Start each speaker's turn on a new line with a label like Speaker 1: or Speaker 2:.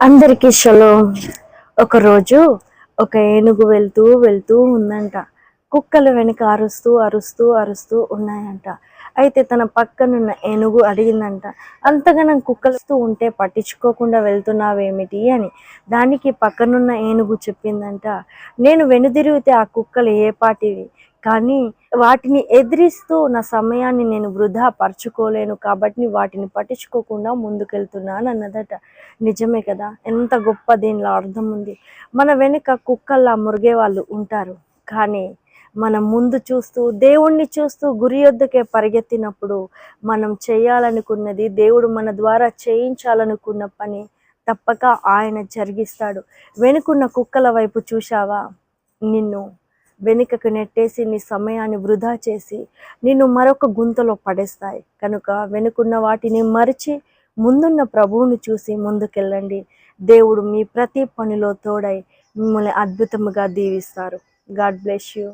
Speaker 1: అందరికీ షలో. ఒకరోజు ఒక ఏనుగు వెళ్తూ వెళ్తూ ఉందంట. కుక్కలు వెనక అరుస్తూ అరుస్తూ అరుస్తూ ఉన్నాయంట. అయితే తన పక్కనున్న ఏనుగు అడిగిందంట అంతగానం కుక్కలుస్తూ ఉంటే పట్టించుకోకుండా వెళ్తున్నావేమిటి అని. దానికి పక్కనున్న ఏనుగు చెప్పిందంట నేను వెనుదిరిగితే ఆ కుక్కలు ఏ పాటివి? కానీ వాటిని ఎదిరిస్తూ నా సమయాన్ని నేను వృధా పరచుకోలేను కాబట్టి వాటిని పట్టించుకోకుండా ముందుకెళ్తున్నాను అన్నదట. నిజమే కదా? ఎంత గొప్ప దీనిలో అర్థం ఉంది. మన వెనుక కుక్కల్లా మురిగే వాళ్ళు ఉంటారు. కానీ మనం ముందు చూస్తూ దేవుణ్ణి చూస్తూ గురి యొద్దకే పరిగెత్తినప్పుడు మనం చేయాలనుకున్నది దేవుడు మన ద్వారా చేయించాలనుకున్న పని తప్పక ఆయన జరిగిస్తాడు. వెనుకున్న కుక్కల వైపు చూశావా? నిన్ను వెనుకకు నెట్టేసి నీ సమయాన్ని వృధా చేసి నిన్ను మరొక గుంతలో పడేస్తాయి. కనుక వెనుకున్న వాటిని మరిచి ముందున్న ప్రభువుని చూసి ముందుకెళ్ళండి. దేవుడు మీ ప్రతి పనిలో తోడై మిమ్మల్ని అద్భుతముగా దీవిస్తారు. God bless you.